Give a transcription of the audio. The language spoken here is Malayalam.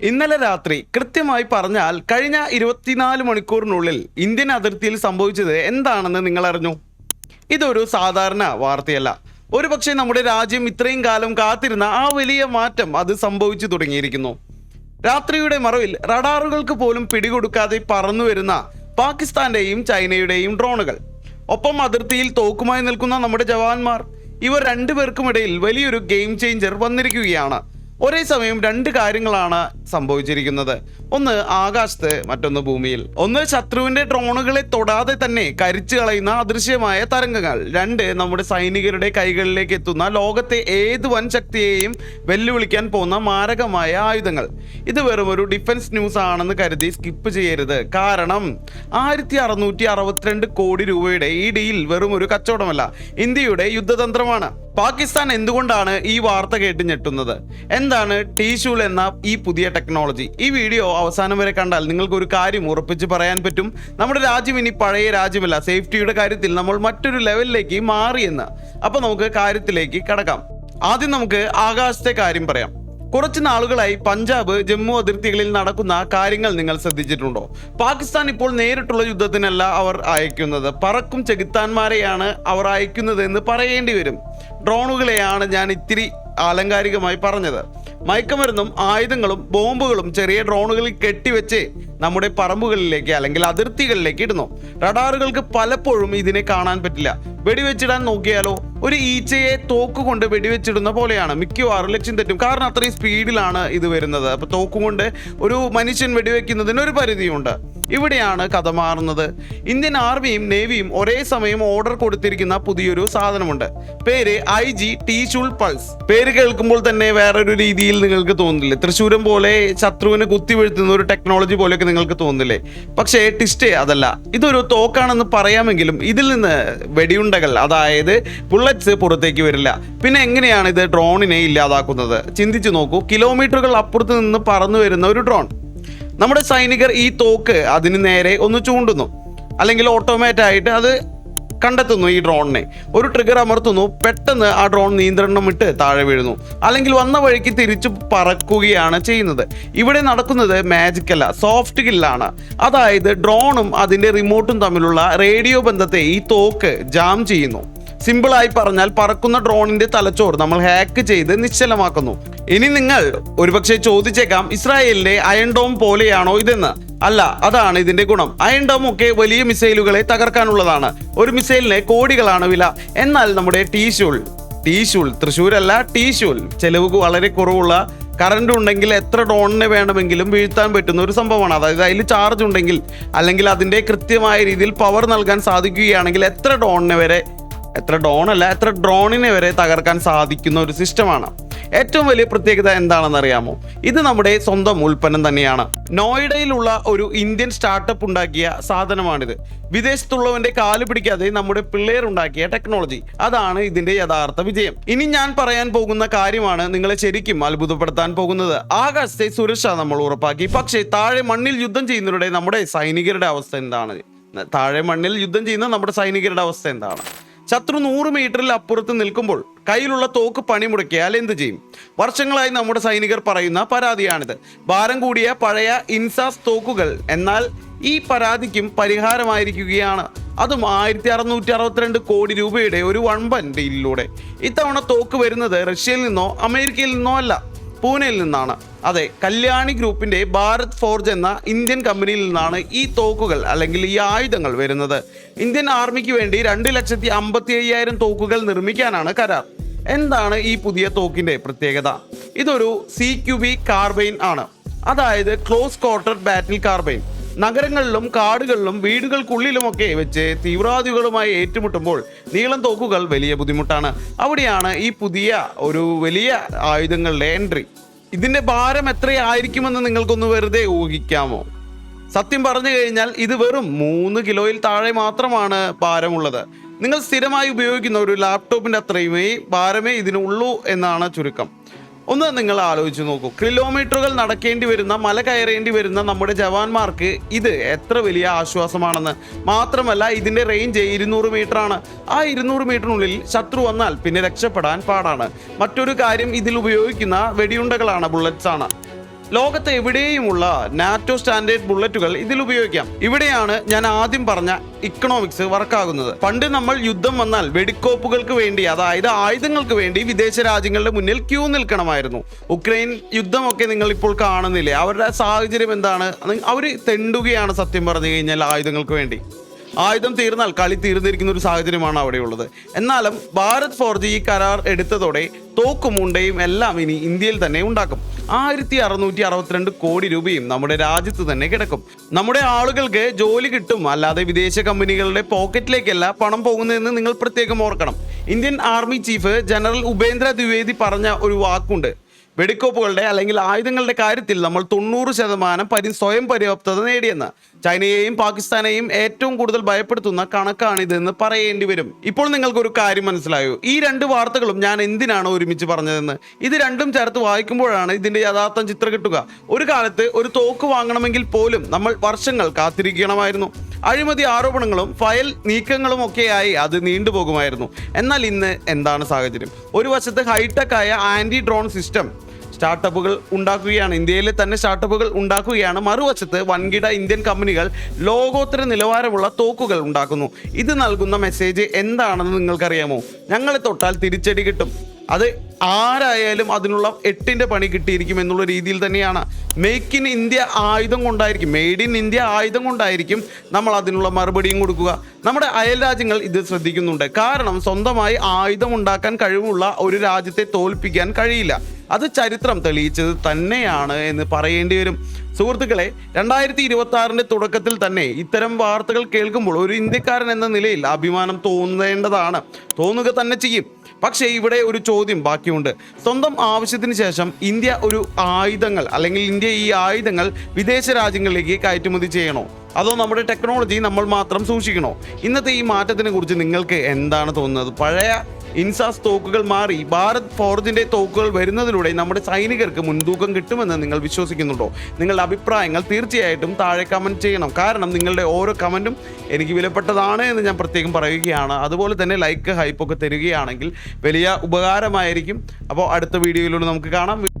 ഇന്നലെ രാത്രി കൃത്യമായി പറഞ്ഞാൽ കഴിഞ്ഞ ഇരുപത്തിനാല് മണിക്കൂറിനുള്ളിൽ ഇന്ത്യൻ അതിർത്തിയിൽ സംഭവിച്ചത് എന്താണെന്ന് നിങ്ങൾ അറിഞ്ഞു? ഇതൊരു സാധാരണ വാർത്തയല്ല. ഒരുപക്ഷെ നമ്മുടെ രാജ്യം ഇത്രയും കാലം കാത്തിരുന്ന ആ വലിയ മാറ്റം അത് സംഭവിച്ചു തുടങ്ങിയിരിക്കുന്നു. രാത്രിയുടെ മറവിൽ റഡാറുകൾക്ക് പോലും പിടികൊടുക്കാതെ പറന്നു വരുന്ന പാകിസ്ഥാന്റെയും ചൈനയുടെയും ഡ്രോണുകൾ. ഒപ്പം അതിർത്തിയിൽ തോക്കുമായി നിൽക്കുന്ന നമ്മുടെ ജവാന്മാർ ഇവർ രണ്ടുപേർക്കുമിടയിൽ വലിയൊരു ഗെയിം ചേഞ്ചർ വന്നിരിക്കുകയാണ്. ഒരേ സമയം രണ്ട് കാര്യങ്ങളാണ് സംഭവിച്ചിരിക്കുന്നത്. ഒന്ന് ആകാശത്ത് മറ്റൊന്ന് ഭൂമിയിൽ. ഒന്ന് ശത്രുവിന്റെ ഡ്രോണുകളെ തൊടാതെ തന്നെ കരിച്ചു കളയുന്ന അദൃശ്യമായ തരംഗങ്ങൾ. രണ്ട് നമ്മുടെ സൈനികരുടെ കൈകളിലേക്ക് എത്തുന്ന ലോകത്തെ ഏത് വൻ ശക്തിയെയും വെല്ലുവിളിക്കാൻ പോകുന്ന മാരകമായ ആയുധങ്ങൾ. ഇത് വെറും ഒരു ഡിഫൻസ് ന്യൂസ് ആണെന്ന് കരുതി സ്കിപ്പ് ചെയ്യരുത്. കാരണം ആയിരത്തി അറുന്നൂറ്റി അറുപത്തിരണ്ട് കോടി രൂപയുടെ ഈ ഡീൽ വെറും ഒരു കച്ചവടമല്ല. ഇന്ത്യയുടെ യുദ്ധതന്ത്രമാണ്. പാകിസ്ഥാൻ എന്തുകൊണ്ടാണ് ഈ വാർത്ത കേട്ട് ഞെട്ടുന്നത്? എന്താണ് ടീഷൂൾ എന്ന ഈ പുതിയ ടെക്നോളജി ഈ വീഡിയോ അവസാനം വരെ കണ്ടാൽ നിങ്ങൾക്ക് ഒരു കാര്യം ഉറപ്പിച്ച് പറയാൻ പറ്റും. നമ്മുടെ രാജ്യം ഇനി പഴയ രാജ്യമല്ല. സേഫ്റ്റിയുടെ കാര്യത്തിൽ നമ്മൾ മറ്റൊരു ലെവലിലേക്ക് മാറിയെന്ന് അപ്പോൾ നമുക്ക് കാര്യത്തിലേക്ക് കടക്കാം. ആദ്യം നമുക്ക് ആകാശത്തെ കാര്യം പറയാം. കുറച്ച് നാളുകളായി പഞ്ചാബ് ജമ്മു അതിർത്തികളിൽ നടക്കുന്ന കാര്യങ്ങൾ നിങ്ങൾ ശ്രദ്ധിച്ചിട്ടുണ്ടോ? പാകിസ്ഥാൻ ഇപ്പോൾ നേരിട്ടുള്ള യുദ്ധത്തിനല്ല അവർ അയക്കുന്നത്. പറക്കും ചെകുത്താന്മാരെയാണ് അവർ അയക്കുന്നത് എന്ന് പറയേണ്ടി വരും. ഡ്രോണുകളെയാണ് ഞാൻ ഇത്തിരി ആലങ്കാരികമായി പറഞ്ഞത്. മയക്കുമരുന്നും ആയുധങ്ങളും ബോംബുകളും ചെറിയ ഡ്രോണുകളിൽ കെട്ടിവെച്ച് നമ്മുടെ പറമ്പുകളിലേക്ക് അല്ലെങ്കിൽ അതിർത്തികളിലേക്ക് ഇടുന്നു. റഡാറുകൾക്ക് പലപ്പോഴും ഇതിനെ കാണാൻ പറ്റില്ല. വെടിവെച്ചിടാൻ നോക്കിയാലോ ഒരു ഈച്ചയെ തോക്ക് കൊണ്ട് വെടിവെച്ചിടുന്ന പോലെയാണ്. മിക്കവാറും ലക്ഷ്യം തെറ്റും. കാരണം അത്രയും സ്പീഡിലാണ് ഇത് വരുന്നത്. അപ്പൊ തോക്കുകൊണ്ട് ഒരു മനുഷ്യൻ വെടിവെക്കുന്നതിന് ഒരു പരിധിയുണ്ട്. ഇവിടെയാണ് കഥ മാറുന്നത്. ഇന്ത്യൻ ആർമിയും നേവിയും ഒരേ സമയം ഓർഡർ കൊടുത്തിരിക്കുന്ന പുതിയൊരു സാധനമുണ്ട്. പേര് ഐ ജി ടി ഷുൾ പൾസ്. പേര് കേൾക്കുമ്പോൾ തന്നെ വേറൊരു രീതിയിൽ നിങ്ങൾക്ക് തോന്നില്ലേ തൃശ്ശൂരം പോലെ ശത്രുവിനെ കുത്തിവീഴ്ത്തുന്ന ഒരു ടെക്നോളജി പോലെയൊക്കെ നിങ്ങൾക്ക് തോന്നില്ലേ പക്ഷേ ടിസ്റ്റേ അതല്ല. ഇതൊരു തോക്കാണെന്ന് പറയാമെങ്കിലും ഇതിൽ നിന്ന് വെടിയുണ്ടകൾ അതായത് ബുള്ളറ്റ്സ് പുറത്തേക്ക് വരില്ല. പിന്നെ എങ്ങനെയാണ് ഇത് ഡ്രോണിനെ ഇല്ലാതാക്കുന്നത്? ചിന്തിച്ചു നോക്കൂ. കിലോമീറ്ററുകൾ അപ്പുറത്ത് നിന്ന് പറന്നു വരുന്ന ഒരു ഡ്രോൺ നമ്മുടെ സൈനികർ ഈ തോക്ക് അതിന് നേരെ ഒന്ന് ചൂണ്ടുന്നു. അല്ലെങ്കിൽ ഓട്ടോമാറ്റായിട്ട് അത് കണ്ടെത്തുന്നു ഈ ഡ്രോണിനെ. ഒരു ട്രിഗർ അമർത്തുന്നു പെട്ടെന്ന് ആ ഡ്രോൺ നിയന്ത്രണം ഇട്ട് താഴെ വീഴുന്നു. അല്ലെങ്കിൽ വന്ന വഴിക്ക് തിരിച്ചു പറക്കുകയാണ് ചെയ്യുന്നത്. ഇവിടെ നടക്കുന്നത് മാജിക് അല്ല സോഫ്റ്റ് കില്ലാണ് അതായത് ഡ്രോണും അതിന്റെ റിമോട്ടും തമ്മിലുള്ള റേഡിയോ ബന്ധത്തെ ഈ തോക്ക് ജാം ചെയ്യുന്നു. സിമ്പിളായി പറഞ്ഞാൽ പറക്കുന്ന ഡ്രോണിന്റെ തലച്ചോറ് നമ്മൾ ഹാക്ക് ചെയ്ത് നിശ്ചലമാക്കുന്നു. ഇനി നിങ്ങൾ ഒരുപക്ഷെ ചോദിച്ചേക്കാം ഇസ്രായേലിന്റെ അയൺ ഡോം പോലെയാണോ ഇതെന്ന്? അല്ല അതാണ് ഇതിന്റെ ഗുണം. അയൺ ഡോം ഒക്കെ വലിയ മിസൈലുകളെ തകർക്കാനുള്ളതാണ്. ഒരു മിസൈലിന് കോടികളാണ് വില. എന്നാൽ നമ്മുടെ ടീഷൂൾ ടീഷൂൾ തൃശ്ശൂരല്ല ടീഷൂൾ ചെലവ് വളരെ കുറവുള്ള കറണ്ട് ഉണ്ടെങ്കിൽ എത്ര ഡോണിനെ വേണമെങ്കിലും വീഴ്ത്താൻ പറ്റുന്ന ഒരു സംഭവമാണ്. അതായത് അതിൽ ചാർജ് ഉണ്ടെങ്കിൽ അല്ലെങ്കിൽ അതിന്റെ കൃത്യമായ രീതിയിൽ പവർ നൽകാൻ സാധിക്കുകയാണെങ്കിൽ എത്ര ഡോണിനെ വരെ എത്ര ഡ്രോൺ അല്ല എത്ര ഡ്രോണിനെ വരെ തകർക്കാൻ സാധിക്കുന്ന ഒരു സിസ്റ്റമാണ്. ഏറ്റവും വലിയ പ്രത്യേകത എന്താണെന്ന് അറിയാമോ ഇത് നമ്മുടെ സ്വന്തം ഉൽപ്പന്നം തന്നെയാണ്. നോയിഡയിലുള്ള ഒരു ഇന്ത്യൻ സ്റ്റാർട്ടപ്പ് ഉണ്ടാക്കിയ സാധനമാണിത്. വിദേശത്തുള്ളവന്റെ കാൽ പിടിക്കാതെ നമ്മുടെ പിള്ളേർ ഉണ്ടാക്കിയ ടെക്നോളജി അതാണ് ഇതിന്റെ യഥാർത്ഥ വിജയം. ഇനി ഞാൻ പറയാൻ പോകുന്ന കാര്യമാണ് നിങ്ങളെ ശരിക്കും അത്ഭുതപ്പെടുത്താൻ പോകുന്നത്. ആകാശത്തെ സുരക്ഷ നമ്മൾ ഉറപ്പാക്കി. പക്ഷേ താഴെ മണ്ണിൽ യുദ്ധം ചെയ്യുന്നവരുടെ നമ്മുടെ സൈനികരുടെ അവസ്ഥ എന്താണ്? താഴെ മണ്ണിൽ യുദ്ധം ചെയ്യുന്ന നമ്മുടെ സൈനികരുടെ അവസ്ഥ എന്താണ്? ശത്രു നൂറ് മീറ്ററിൽ അപ്പുറത്ത് നിൽക്കുമ്പോൾ കയ്യിലുള്ള തോക്ക് പണിമുടക്കിയാൽ എന്ത് ചെയ്യും? വർഷങ്ങളായി നമ്മുടെ സൈനികർ പറയുന്ന പരാതിയാണിത്. ഭാരം കൂടിയ പഴയ ഇൻസാസ് തോക്കുകൾ എന്നാൽ ഈ പരാതിക്കും പരിഹാരമായിരിക്കുകയാണ്. അതും ആയിരത്തി അറുന്നൂറ്റി അറുപത്തിരണ്ട് കോടി രൂപയുടെ ഒരു വൺപൻ ഡീലിലൂടെ ഇത്തവണ തോക്ക് വരുന്നത് റഷ്യയിൽ നിന്നോ അമേരിക്കയിൽ നിന്നോ അല്ല. പൂനെയിൽ നിന്നാണ്. അതെ കല്യാണി ഗ്രൂപ്പിന്റെ ഭാരത് ഫോർജ് എന്ന ഇന്ത്യൻ കമ്പനിയിൽ നിന്നാണ് ഈ തോക്കുകൾ അല്ലെങ്കിൽ ഈ ആയുധങ്ങൾ വരുന്നത്. ഇന്ത്യൻ ആർമിക്ക് വേണ്ടി രണ്ട് ലക്ഷത്തി അമ്പത്തി അയ്യായിരം തോക്കുകൾ നിർമ്മിക്കാനാണ് കരാർ. എന്താണ് ഈ പുതിയ തോക്കിന്റെ പ്രത്യേകത? ഇതൊരു സി ക്യു ബി കാർബൈൻ ആണ്. അതായത് ക്ലോസ് ക്വാർട്ടർ ബാറ്റിൽ കാർബൈൻ നഗരങ്ങളിലും കാടുകളിലും വീടുകൾക്കുള്ളിലുമൊക്കെ വെച്ച് തീവ്രവാദികളുമായി ഏറ്റുമുട്ടുമ്പോൾ നീളം തോക്കുകൾ വലിയ ബുദ്ധിമുട്ടാണ്. അവിടെയാണ് ഈ പുതിയ ഒരു വലിയ ആയുധങ്ങളുടെ എൻട്രി. ഇതിന്റെ ഭാരം എത്രയായിരിക്കുമെന്ന് നിങ്ങൾക്കൊന്ന് വെറുതെ ഊഹിക്കാമോ? സത്യം പറഞ്ഞു കഴിഞ്ഞാൽ ഇത് വെറും മൂന്ന് കിലോയിൽ താഴെ മാത്രമാണ് ഭാരമുള്ളത്. നിങ്ങൾ സ്ഥിരമായി ഉപയോഗിക്കുന്ന ഒരു ലാപ്ടോപ്പിന്റെ അത്രയുമേ ഭാരമേ ഇതിനുള്ളൂ എന്നാണ് ചുരുക്കം. ഒന്ന് നിങ്ങൾ ആലോചിച്ച് നോക്കൂ. കിലോമീറ്ററുകൾ നടക്കേണ്ടി വരുന്ന മല കയറേണ്ടി വരുന്ന നമ്മുടെ ജവാന്മാർക്ക് ഇത് എത്ര വലിയ ആശ്വാസമാണെന്ന് മാത്രമല്ല ഇതിന്റെ റേഞ്ച് ഇരുന്നൂറ് മീറ്റർ ആണ്. ആ ഇരുന്നൂറ് മീറ്ററിനുള്ളിൽ ശത്രു വന്നാൽ പിന്നെ രക്ഷപ്പെടാൻ പാടാണ്. മറ്റൊരു കാര്യം ഇതിൽ ഉപയോഗിക്കുന്ന വെടിയുണ്ടകളാണ് ബുള്ളറ്റ്സ് ആണ്. ലോകത്ത് എവിടെയുമുള്ള നാറ്റോ സ്റ്റാൻഡേർഡ് ബുള്ളറ്റുകൾ ഇതിൽ ഉപയോഗിക്കാം. ഇവിടെയാണ് ഞാൻ ആദ്യം പറഞ്ഞ ഇക്കണോമിക്സ് വർക്കാകുന്നത് പണ്ട് നമ്മൾ യുദ്ധം വന്നാൽ വെടിക്കോപ്പുകൾക്ക് വേണ്ടി അതായത് ആയുധങ്ങൾക്ക് വേണ്ടി വിദേശ രാജ്യങ്ങളുടെ മുന്നിൽ ക്യൂ നിൽക്കണമായിരുന്നു. ഉക്രൈൻ യുദ്ധമൊക്കെ നിങ്ങൾ ഇപ്പോൾ കാണുന്നില്ലേ? അവരുടെ സാഹചര്യം എന്താണ്? അവർ തെണ്ടുകയാണ് സത്യം പറഞ്ഞു കഴിഞ്ഞാൽ ആയുധങ്ങൾക്ക് വേണ്ടി. ആയുധം തീർന്നാൽ കളി തീർന്നിരിക്കുന്ന ഒരു സാഹചര്യമാണ് അവിടെയുള്ളത്. എന്നാലും ഭാരത് ഫോർജ് ഈ കരാർ എടുത്തതോടെ തോക്കും ഉണ്ടയും എല്ലാം ഇനി ഇന്ത്യയിൽ തന്നെ ഉണ്ടാക്കും. ആയിരത്തി അറുന്നൂറ്റി അറുപത്തിരണ്ട് കോടി രൂപയും നമ്മുടെ രാജ്യത്ത് തന്നെ കിടക്കും. നമ്മുടെ ആളുകൾക്ക് ജോലി കിട്ടും അല്ലാതെ വിദേശ കമ്പനികളുടെ പോക്കറ്റിലേക്കല്ല പണം പോകുന്നതെന്ന് നിങ്ങൾ പ്രത്യേകം ഓർക്കണം. Indian army chief general Upendra Dwivedi പറഞ്ഞ ഒരു വാക്കുണ്ട്. വെടിക്കോപ്പുകളുടെ അല്ലെങ്കിൽ ആയുധങ്ങളുടെ കാര്യത്തിൽ നമ്മൾ തൊണ്ണൂറ് ശതമാനം പരി സ്വയം പര്യാപ്തത നേടിയെന്ന്. ചൈനയെയും പാകിസ്ഥാനെയും ഏറ്റവും കൂടുതൽ ഭയപ്പെടുത്തുന്ന കണക്കാണിതെന്ന് പറയേണ്ടി വരും. ഇപ്പോൾ നിങ്ങൾക്ക് ഒരു കാര്യം മനസ്സിലായോ? ഈ രണ്ട് വാർത്തകളും ഞാൻ എന്തിനാണ് ഒരുമിച്ച് പറഞ്ഞതെന്ന്? ഇത് രണ്ടും ചേർത്ത് വായിക്കുമ്പോഴാണ് ഇതിന്റെ യഥാർത്ഥം ചിത്രം കിട്ടുക. ഒരു കാലത്ത് ഒരു തോക്ക് വാങ്ങണമെങ്കിൽ പോലും നമ്മൾ വർഷങ്ങൾ കാത്തിരിക്കണമായിരുന്നു. അഴിമതി ആരോപണങ്ങളും ഫയൽ നീക്കങ്ങളും ഒക്കെയായി അത് നീണ്ടുപോകുമായിരുന്നു. എന്നാൽ ഇന്ന് എന്താണ് സാഹചര്യം? ഒരു വശത്ത് ഹൈടെക് ആയ ആന്റി ഡ്രോൺ സിസ്റ്റം സ്റ്റാർട്ടപ്പുകൾ ഉണ്ടാക്കുകയാണ്. ഇന്ത്യയിലെ തന്നെ സ്റ്റാർട്ടപ്പുകൾ ഉണ്ടാക്കുകയാണ്. മറുവശത്ത് വൻകിട ഇന്ത്യൻ കമ്പനികൾ ലോകോത്തര നിലവാരമുള്ള തോക്കുകൾ ഉണ്ടാക്കുന്നു. ഇത് നൽകുന്ന മെസ്സേജ് എന്താണെന്ന് നിങ്ങൾക്കറിയാമോ? ഞങ്ങളെ തൊട്ടാൽ തിരിച്ചടി കിട്ടും. അത് ആരായാലും അതിനുള്ള എട്ടിന്റെ പണി കിട്ടിയിരിക്കും എന്നുള്ള രീതിയിൽ തന്നെയാണ്. മേക്ക് ഇൻ ഇന്ത്യ ആയുധം കൊണ്ടായിരിക്കും. മെയ്ഡ് ഇൻ ഇന്ത്യ ആയുധം കൊണ്ടായിരിക്കും നമ്മൾ അതിനുള്ള മറുപടിയും കൊടുക്കുക. നമ്മുടെ അയൽ രാജ്യങ്ങൾ ഇത് ശ്രദ്ധിക്കുന്നുണ്ട്. കാരണം സ്വന്തമായി ആയുധം ഉണ്ടാക്കാൻ കഴിവുള്ള ഒരു രാജ്യത്തെ തോൽപ്പിക്കാൻ കഴിയില്ല. അത് ചരിത്രം തെളിയിച്ചത് തന്നെയാണ് എന്ന് പറയേണ്ടി വരും. സുഹൃത്തുക്കളെ രണ്ടായിരത്തി ഇരുപത്തി ആറിന്റെ തുടക്കത്തിൽ തന്നെ ഇത്തരം വാർത്തകൾ കേൾക്കുമ്പോൾ ഒരു ഇന്ത്യക്കാരൻ എന്ന നിലയിൽ അഭിമാനം തോന്നേണ്ടതാണ്. തോന്നുക തന്നെ ചെയ്യും. പക്ഷേ ഇവിടെ ഒരു ചോദ്യം ബാക്കിയുണ്ട്. സ്വന്തം ആവശ്യത്തിന് ശേഷം ഇന്ത്യ ഒരു ആയുധങ്ങൾ അല്ലെങ്കിൽ ഇന്ത്യ ഈ ആയുധങ്ങൾ വിദേശ രാജ്യങ്ങളിലേക്ക് കയറ്റുമതി ചെയ്യണോ? അതോ നമ്മുടെ ടെക്നോളജി നമ്മൾ മാത്രം സൂക്ഷിക്കണോ? ഇന്നത്തെ ഈ മാറ്റത്തിനെ കുറിച്ച് നിങ്ങൾക്ക് എന്താണ് തോന്നുന്നത്? പഴയ ഇൻസാസ് തോക്കുകൾ മാറി ഭാരത് ഫോർജിന്റെ തോക്കുകൾ വരുന്നതിലൂടെ നമ്മുടെ സൈനികർക്ക് മുൻതൂക്കം കിട്ടുമെന്ന് നിങ്ങൾ വിശ്വസിക്കുന്നുണ്ടോ? നിങ്ങളുടെ അഭിപ്രായങ്ങൾ തീർച്ചയായിട്ടും താഴെ കമന്റ് ചെയ്യണം. കാരണം നിങ്ങളുടെ ഓരോ കമന്റും എനിക്ക് വിലപ്പെട്ടതാണ് എന്ന് ഞാൻ പ്രത്യേകം പറയുകയാണ്. അതുപോലെ തന്നെ ലൈക്ക് ഹൈപ്പൊക്കെ തരികയാണെങ്കിൽ വലിയ ഉപകാരമായിരിക്കും. അപ്പോൾ അടുത്ത വീഡിയോയിലൂടെ നമുക്ക് കാണാം.